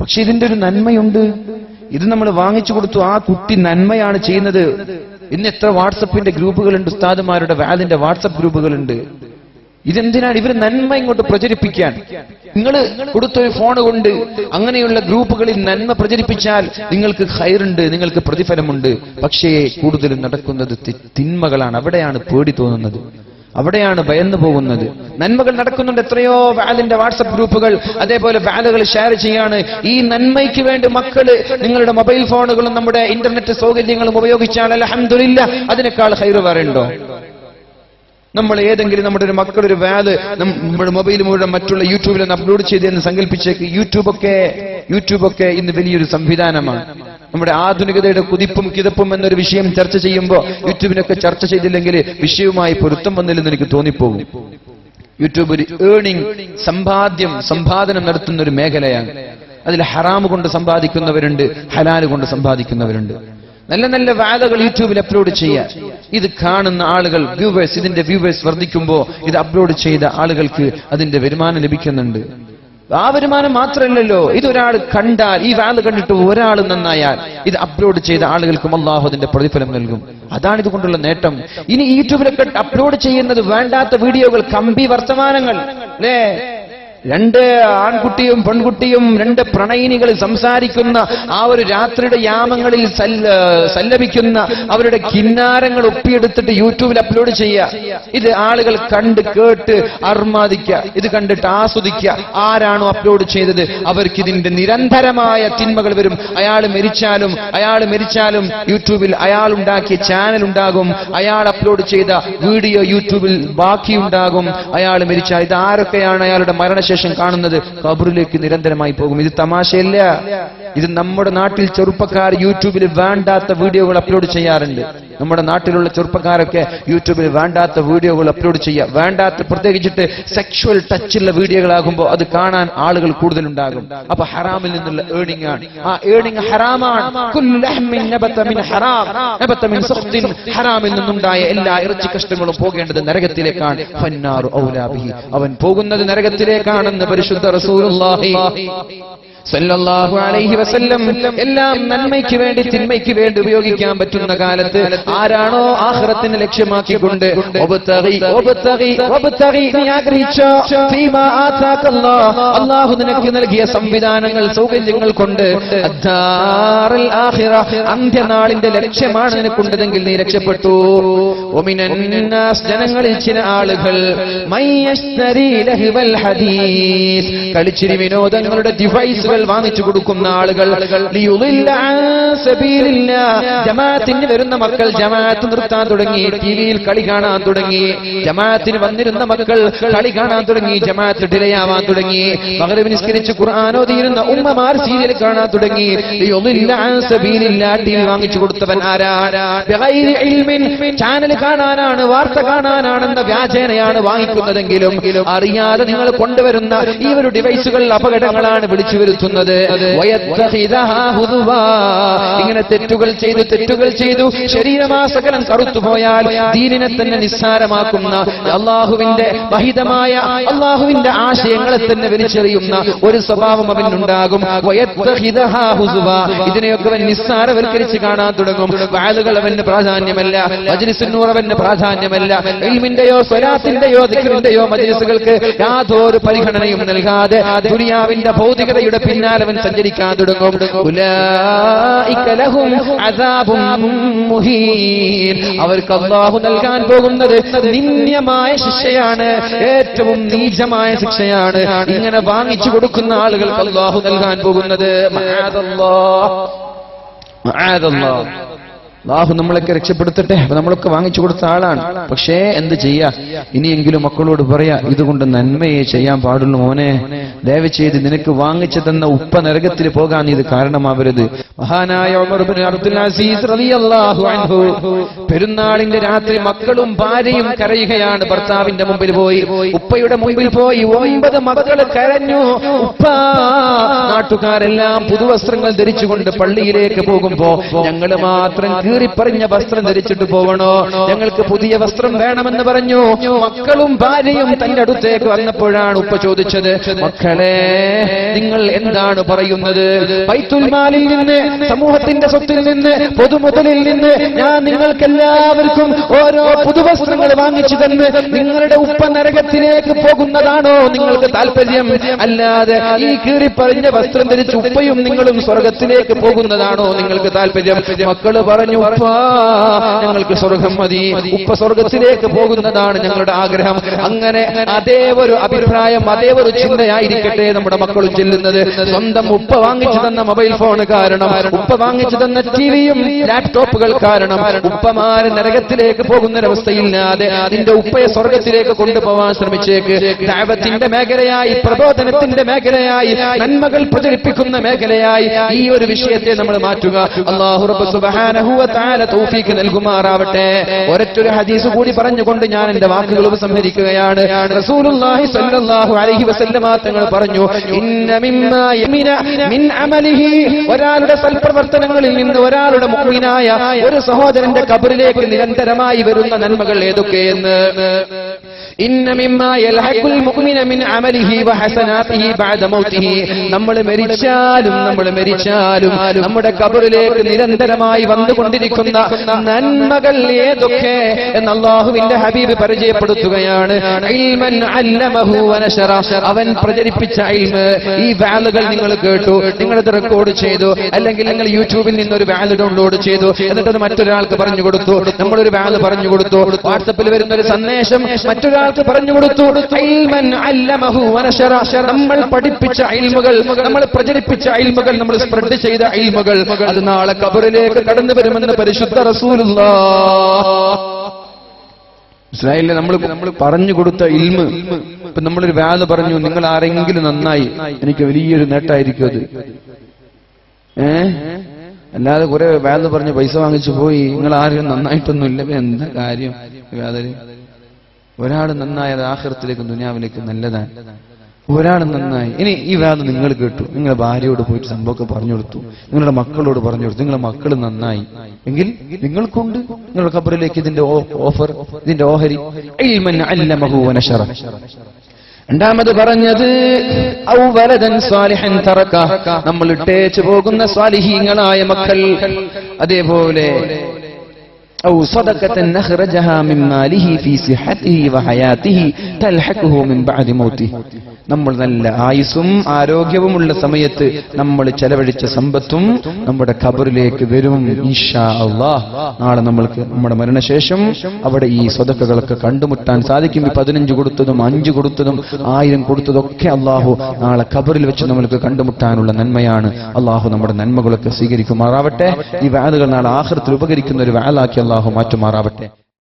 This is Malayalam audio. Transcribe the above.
പക്ഷെ ഇതിന്റെ ഒരു നന്മയുണ്ട്. ഇത് നമ്മൾ വാങ്ങിച്ചു കൊടുത്തു. ആ കുട്ടി നന്മയാണ് ചെയ്യുന്നത്. ഇന്ന് എത്ര വാട്സപ്പിന്റെ ഗ്രൂപ്പുകളുണ്ട്. ഉസ്താദുമാരുടെ വാലിന്റെ വാട്സപ്പ് ഗ്രൂപ്പുകളുണ്ട്. ഇതെന്തിനാണ് ഇവർ നന്മ ഇങ്ങോട്ട് പ്രചരിപ്പിക്കാൻ? നിങ്ങൾ കൊടുത്തൊരു ഫോൺ കൊണ്ട് അങ്ങനെയുള്ള ഗ്രൂപ്പുകളിൽ നന്മ പ്രചരിപ്പിച്ചാൽ നിങ്ങൾക്ക് ഹൈറുണ്ട് നിങ്ങൾക്ക് പ്രതിഫലമുണ്ട്. പക്ഷേ കൂടുതലും നടക്കുന്നത് തിന്മകളാണ്. അവിടെയാണ് പേടി തോന്നുന്നത്. അവിടെയാണ് ഭയന്നു പോകുന്നത്. നന്മകൾ നടക്കുന്നുണ്ട് എത്രയോ വാലിന്റെ വാട്സപ്പ് ഗ്രൂപ്പുകൾ. അതേപോലെ വാലുകൾ ഷെയർ ചെയ്യാണ്. ഈ നന്മയ്ക്ക് വേണ്ടി മക്കൾ നിങ്ങളുടെ മൊബൈൽ ഫോണുകളും നമ്മുടെ ഇന്റർനെറ്റ് സൗകര്യങ്ങളും ഉപയോഗിച്ചാണ് അലഹമില്ല അതിനേക്കാൾ ഹൈറ് വേറെയുണ്ടോ നമ്മൾ ഏതെങ്കിലും നമ്മുടെ ഒരു മക്കളൊരു വാൽ നമ്മുടെ മൊബൈൽ മുഴുവൻ മറ്റുള്ള യൂട്യൂബിൽ അപ്ലോഡ് ചെയ്തെന്ന് സങ്കല്പിച്ചേക്ക്. യൂട്യൂബൊക്കെ യൂട്യൂബൊക്കെ ഇന്ന് വലിയൊരു സംവിധാനമാണ്. നമ്മുടെ ആധുനികതയുടെ കുതിപ്പും കിതപ്പും എന്നൊരു വിഷയം ചർച്ച ചെയ്യുമ്പോൾ യൂട്യൂബിനൊക്കെ ചർച്ച ചെയ്തില്ലെങ്കിൽ വിഷയവുമായി പൊരുത്തം വന്നില്ലെന്ന് എനിക്ക് തോന്നിപ്പോകും. യൂട്യൂബ് ഒരു ഏണിംഗ് സമ്പാദ്യം സമ്പാദനം നടത്തുന്ന ഒരു മേഖലയാണ്. അതിൽ ഹറാമ് കൊണ്ട് സമ്പാദിക്കുന്നവരുണ്ട് ഹലാൽ കൊണ്ട് സമ്പാദിക്കുന്നവരുണ്ട്. നല്ല നല്ല വാലകൾ യൂട്യൂബിൽ അപ്ലോഡ് ചെയ്യാൻ. ഇത് കാണുന്ന ആളുകൾ വ്യൂവേഴ്സ് ഇതിന്റെ വ്യൂവേഴ്സ് വർദ്ധിക്കുമ്പോൾ ഇത് അപ്ലോഡ് ചെയ്ത ആളുകൾക്ക് അതിന്റെ വരുമാനം ലഭിക്കുന്നുണ്ട്. ആ വരുമാനം മാത്രമല്ലല്ലോ. ഇതൊരാൾ കണ്ടാൽ ഈ വാൽ കണ്ടിട്ട് ഒരാൾ നന്നായാൽ ഇത് അപ്ലോഡ് ചെയ്ത ആളുകൾക്കും അള്ളാഹു അതിന്റെ പ്രതിഫലം നൽകും. അതാണ് ഇതുകൊണ്ടുള്ള നേട്ടം. ഇനി യൂട്യൂബിലൊക്കെ അപ്ലോഡ് ചെയ്യുന്നത് വേണ്ടാത്ത വീഡിയോകൾ കമ്പി വർത്തമാനങ്ങൾ. രണ്ട് ആൺകുട്ടിയും പെൺകുട്ടിയും രണ്ട് പ്രണയിനികൾ സംസാരിക്കുന്ന ആ ഒരു രാത്രിയുടെ യാമങ്ങളിൽ സല്ല- സല്ലപിക്കുന്ന അവരുടെ കിന്നാരങ്ങൾ ഒപ്പിയെടുത്തിട്ട് യൂട്യൂബിൽ അപ്ലോഡ് ചെയ്യുക. ഇത് ആളുകൾ കണ്ട് കേട്ട് അർമാദിക്കുക. ഇത് കണ്ടിട്ട് ആസ്വദിക്കുക. ആരാണോ അപ്ലോഡ് ചെയ്തത്? അവർക്ക് ഇതിന്റെ നിരന്തരമായ തിന്മകൾ വരും. അയാൾ മരിച്ചാലും അയാൾ മരിച്ചാലും യൂട്യൂബിൽ അയാൾ ഉണ്ടാക്കിയ ചാനൽ ഉണ്ടാകും. അയാൾ അപ്ലോഡ് ചെയ്ത വീഡിയോ യൂട്യൂബിൽ ബാക്കിയുണ്ടാകും. അയാൾ മരിച്ചാൽ ഇത് ആരൊക്കെയാണ് അയാളുടെ മരണശേഷം കാണുന്നത് കബറിലേക്ക് നിരന്തരമായി പോകും. ഇത് തമാശയല്ല. ഇത് നമ്മുടെ നാട്ടിൽ ചെറുപ്പക്കാർ യൂട്യൂബിൽ വേണ്ടാത്ത വീഡിയോകൾ അപ്ലോഡ് ചെയ്യാറുണ്ട്. നമ്മുടെ നാട്ടിലുള്ള ചെറുപ്പക്കാരൊക്കെ യൂട്യൂബിൽ വേണ്ടാത്ത വീഡിയോകൾ അപ്ലോഡ് ചെയ്യുക വേണ്ടാത്ത പ്രത്യേകിച്ചിട്ട് സെക്ഷുവൽ ടച്ചുള്ള വീഡിയോകളാകുമ്പോൾ അത് കാണാൻ ആളുകൾ കൂടുതലുണ്ടാകും. അപ്പൊ ഹറാമിൽ നിന്നുള്ള ഏണിംഗ് ആണ്. ആ ഏണിംഗ് ഹറാമാണ്. ഹറാമിൽ നിന്നുണ്ടായ എല്ലാ ഇറച്ചി കഷ്ടങ്ങളും പോകേണ്ടത് നരകത്തിലേക്കാണ്. അവൻ പോകുന്നത് നരകത്തിലേക്കാണെന്ന് പരിശുദ്ധ റസൂലുള്ളാഹി സല്ലല്ലാഹു അലൈഹി വസല്ലം എല്ലാം നന്മയ്ക്ക് വേണ്ടി തിന്മയ്ക്ക് വേണ്ടി ഉപയോഗിക്കാൻ പറ്റുന്ന കാലത്ത് ആരാണോ ആഖിറത്തിനെ ലക്ഷ്യമാക്കിക്കൊണ്ട് നീ ആഗ്രഹിച്ചോ? അല്ലാഹു നിനക്ക് നൽകിയ സംവിധാനങ്ങൾ സൗകര്യങ്ങൾ കൊണ്ട് അന്ത്യനാളിന്റെ ലക്ഷ്യമാണ് നിനക്കുണ്ടതെങ്കിൽ നീ രക്ഷപ്പെട്ടു. ജനങ്ങളിൽ ചില ആളുകൾ കളിച്ചിരി വിനോദങ്ങളുടെ ഡിവൈസുകൾ വാങ്ങിച്ചു കൊടുക്കുന്ന ആളുകൾ. ജമാഅത്തിന് വരുന്ന മക്കൾ ജമാഅത്ത് നിർത്താൻ തുടങ്ങി ടിവിയിൽ കളി കാണാൻ തുടങ്ങി ജമാഅത്തിന് വന്നിരുന്ന മക്കൾ കളി കാണാൻ തുടങ്ങി ജമാഅത്ത് ഡിലേ ആവാൻ തുടങ്ങി മകരവ് നിസ്കരിച്ച് തീരുന്ന ഉമ്മമാർ സീരിയൽ കാണാൻ തുടങ്ങി. ടി വി വാങ്ങിച്ചു കൊടുത്തവൻ ആരാ. ചാനൽ കാണാനാണ് വാർത്ത കാണാനാണെന്ന വ്യാജേനയാണ് വാങ്ങിക്കുന്നതെങ്കിലും അറിയാതെ നിങ്ങൾ കൊണ്ടുവരുന്ന ഈ ഒരു ഡിവൈസുകളിൽ അപകടങ്ങളാണ് വിളിച്ചു വരുത്തുന്നത് ഹുദുവാ. ഇങ്ങനെ തെറ്റുകൾ ചെയ്തു തെറ്റുകൾ ചെയ്തു. ശരീരമാസകലം കറുത്തുപോയാൽ ദീനിനെ തന്നെ നിസ്സാരമാക്കുന്ന അള്ളാഹുവിന്റെ മഹിതമായ അള്ളാഹുവിന്റെ ആശയങ്ങളെ തന്നെ വലിച്ചെറിയുന്ന ഒരു സ്വഭാവം അവനുണ്ടാകും. ഇതിനെയൊക്കെ അവൻ നിസ്സാരവൽക്കരിച്ച് കാണാൻ തുടങ്ങും. വാലുകൾ അവന് പ്രാധാന്യമല്ല. മജിനിസിനൂർ അവന് പ്രാധാന്യമല്ല. ഇൽമിന്റെയോ സ്വലാത്തിന്റെയോ ദിക്കറിന്റെയോ മജ്ലിസുകൾക്ക് യാതൊരു പരിഗണനയും നൽകാതെ ദുനിയാവിന്റെ ഭൗതികതയുടെ പിന്നാലെ അവൻ സഞ്ചരിക്കാൻ തുടങ്ങും. അവർക്ക് അള്ളാഹു നൽകാൻ പോകുന്നത് നിന്ദ്യമായ ശിക്ഷയാണ് ഏറ്റവും നീചമായ ശിക്ഷയാണ് ഇങ്ങനെ വാങ്ങിച്ചു കൊടുക്കുന്ന ആളുകൾക്ക് അള്ളാഹു നൽകാൻ പോകുന്നത് മഅദല്ലാഹ്. മഅദല്ലാഹ്. അള്ളാഹു നമ്മളൊക്കെ രക്ഷപ്പെടുത്തട്ടെ. നമ്മളൊക്കെ വാങ്ങിച്ചു കൊടുത്ത ആളാണ്. പക്ഷേ എന്ത് ചെയ്യാ? ഇനിയെങ്കിലും മക്കളോട് പറയാ ഇതുകൊണ്ട് നന്മയെ ചെയ്യാൻ പാടുള്ളൂ മോനെ. ദയവ് ചെയ്ത് നിനക്ക് വാങ്ങിച്ചു തന്ന ഉപ്പ നരകത്തിൽ പോകാൻ ഇത് കാരണമാവരുത്. മഹാനായ പെരുന്നാളിന്റെ രാത്രി മക്കളും ഭാര്യയും കരയുകയാണ്. ഭർത്താവിന്റെ മുമ്പിൽ പോയി. ഉപ്പയുടെ മുമ്പിൽ പോയി. ഒമ്പത് മക്കൾ കരഞ്ഞു. ഉപ്പ നാട്ടുകാരെല്ലാം പുതുവസ്ത്രങ്ങൾ ധരിച്ചുകൊണ്ട് പള്ളിയിലേക്ക് പോകുമ്പോ ഞങ്ങൾ മാത്രം കീറിപ്പറിഞ്ഞ വസ്ത്രം ധരിച്ചിട്ട് പോവണോ ഞങ്ങൾക്ക് പുതിയ വസ്ത്രം വേണമെന്ന് പറഞ്ഞു. മക്കളും ഭാര്യയും തന്റെ അടുത്തേക്ക് വന്നപ്പോഴാണ് ഉപ്പ ചോദിച്ചത് മക്കളെ നിങ്ങൾ എന്താണ് പറയുന്നത്? ബൈത്തുൽമാലിൽ നിന്ന് സമൂഹത്തിന്റെ സ്വത്തിൽ നിന്ന് പൊതുമുതലിൽ നിന്ന് ഞാൻ നിങ്ങൾക്ക് എല്ലാവർക്കും ഓരോ പുതുവസ്ത്രങ്ങൾ വാങ്ങിച്ചു തന്ന് നിങ്ങളുടെ ഉപ്പ നരകത്തിലേക്ക് പോകുന്നതാണോ നിങ്ങൾക്ക് താല്പര്യം അല്ലാതെ ഈ കീറിപ്പറിഞ്ഞ വസ്ത്രം ധരിച്ച് ഉപ്പയും നിങ്ങളും സ്വർഗത്തിലേക്ക് പോകുന്നതാണോ നിങ്ങൾക്ക് താല്പര്യം മക്കൾ പറഞ്ഞു ഉപ്പാ ഞങ്ങൾക്ക് സ്വർഗം മതി. ഉപ്പ സ്വർഗത്തിലേക്ക് പോകുന്നതാണ് ഞങ്ങളുടെ ആഗ്രഹം. അങ്ങനെ അതേ ഒരു അഭിപ്രായം അതേ ഒരു ചിന്തയായിരിക്കട്ടെ നമ്മുടെ മക്കളും ചെല്ലുന്നത്. സ്വന്തം ഉപ്പ വാങ്ങിച്ചു തന്ന മൊബൈൽ ഫോൺ കാരണം ഉപ്പ വാങ്ങിച്ചു തന്ന ടിവിയും ലാപ്ടോപ്പുകൾ കാരണം ഉപ്പമാര് നരകത്തിലേക്ക് പോകുന്നൊരവസ്ഥയില്ലാതെ അതിന്റെ ഉപ്പയെ സ്വർഗത്തിലേക്ക് കൊണ്ടുപോകാൻ ശ്രമിച്ചേക്ക്. ദൈവത്തിന്റെ മേഖലയായി പ്രബോധനത്തിന്റെ മേഖലയായി നന്മകൾ പ്രചരിപ്പിക്കുന്ന മേഖലയായി ഈ ഒരു വിഷയത്തെ നമ്മൾ മാറ്റുക. അള്ളാഹു തആല തൗഫീക്ക് നൽകുമാറാവട്ടെ. ഒരറ്റൊരു ഹദീസ് കൂടി പറഞ്ഞുകൊണ്ട് ഞാൻ എന്റെ വാക്കുകൾ ഉപസംഹരിക്കുകയാണ്. റസൂലുള്ളാഹി സ്വല്ലല്ലാഹു അലൈഹി വസല്ലമ തങ്ങൾ പറഞ്ഞു ഇന്ന മിമ്മാ മിൻ ഒരാളുടെ സൽപ്രവർത്തനങ്ങളിൽ നിന്ന് ഒരാളുടെ മുഅ്മിനായ ഒരു സഹോദരന്റെ കബറിലേക്ക് നിരന്തരമായി വരുന്ന നന്മകൾ ഏതൊക്കെയെന്ന്? നമ്മൾ മരിച്ചാലും നമ്മൾ മരിച്ചാലും നമ്മുടെ കബറിലേക്ക് നിരന്തരമായി വന്നുകൊണ്ടിരിക്കുന്ന നന്മകൾ ഏതൊക്കെ എന്ന് അള്ളാഹുവിന്റെ ഹബീബ് പരിചയപ്പെടുത്തുകയാണ്. അവൻ പ്രചരിപ്പിച്ച ഈ വാലുകൾ നിങ്ങൾ കേട്ടു. നിങ്ങളത് റെക്കോർഡ് ചെയ്തു. അല്ലെങ്കിൽ നിങ്ങൾ യൂട്യൂബിൽ നിന്ന് ഒരു വാൽ ഡൗൺലോഡ് ചെയ്തു. എന്നിട്ട് അത് മറ്റൊരാൾക്ക് പറഞ്ഞു കൊടുത്തു. നമ്മളൊരു വാൽ പറഞ്ഞു കൊടുത്തു. വാട്സപ്പിൽ വരുന്ന ഒരു സന്ദേശം മറ്റൊരാൾക്ക് പറഞ്ഞു കൊടുത്തു. നമ്മൾ പഠിപ്പിച്ച ഇൽമുകൾ നമ്മൾ പ്രചരിപ്പിച്ച ഇൽമുകൾ നമ്മൾ സ്പ്രെഡ് ചെയ്ത ഇൽമുകൾ അത് നാളെ കബറിലേക്ക് കടന്നു വരുമെന്ന് പരിശുദ്ധ റസൂലുള്ള. ഇസ്രായേലിലെ നമ്മൾ നമ്മൾ പറഞ്ഞു കൊടുത്ത ഇൽമ്. ഇപ്പൊ നമ്മളൊരു വ്യാധ പറഞ്ഞു നിങ്ങൾ ആരെങ്കിലും നന്നായി എനിക്ക് വലിയൊരു നേട്ടായിരിക്കും അത്. ഏ? അല്ലാതെ കുറെ വ്യാധ പറഞ്ഞ് പൈസ വാങ്ങിച്ചു പോയി നിങ്ങൾ ആരും നന്നായിട്ടൊന്നും ഇല്ല എന്താ കാര്യം? വ്യാധര് ഒരാൾ നന്നായത് ആഹൃത്തിലേക്കും ദുനിയാവിലേക്കും നല്ലതാണ്. ഒരാൾ നന്നായി. ഇനി ഈ വേദന നിങ്ങൾ കേട്ടു. നിങ്ങളുടെ ഭാര്യയോട് പോയിട്ട് സംഭവമൊക്കെ പറഞ്ഞു കൊടുത്തു. നിങ്ങളുടെ മക്കളോട് പറഞ്ഞു കൊടുത്തു. നിങ്ങളുടെ മക്കൾ നന്നായി. എങ്കിൽ നിങ്ങൾക്കുണ്ട്. നിങ്ങളുടെ ഖബറിലേക്ക് ഇതിന്റെ ഓഫർ ഇതിന്റെ ഓഹരി. രണ്ടാമത് പറഞ്ഞത് നമ്മൾ ഇട്ടേച്ചു പോകുന്ന സ്വാലിഹീങ്ങളായ മക്കൾ. അതേപോലെ أو صدقة أخرجها من ماله في صحته وحياته تلحقه من بعد موته നമ്മൾ നല്ല ആയുസ്സും ആരോഗ്യവുമുള്ള സമയത്ത് നമ്മൾ ചെലവഴിച്ച സമ്പത്തും നമ്മുടെ ഖബറിലേക്ക് വരും ഇൻഷാ അള്ളാഹ് നാളെ നമ്മൾക്ക് നമ്മുടെ മരണശേഷം അവിടെ ഈ സ്വതക്കകളൊക്കെ കണ്ടുമുട്ടാൻ സാധിക്കും ഈ പതിനഞ്ച് കൊടുത്തതും അഞ്ച് കൊടുത്തതും ആയിരം കൊടുത്തതൊക്കെ അള്ളാഹു നാളെ ഖബറിൽ വെച്ച് നമ്മൾക്ക് കണ്ടുമുട്ടാനുള്ള നന്മയാണ് അള്ളാഹു നമ്മുടെ നന്മകളൊക്കെ സ്വീകരിക്കുമാറാവട്ടെ ഈ വാലുകൾ നാളെ ആഹൃത്തിൽ ഉപകരിക്കുന്ന ഒരു വാലാക്കി അള്ളാഹു മാറ്റുമാറാവട്ടെ.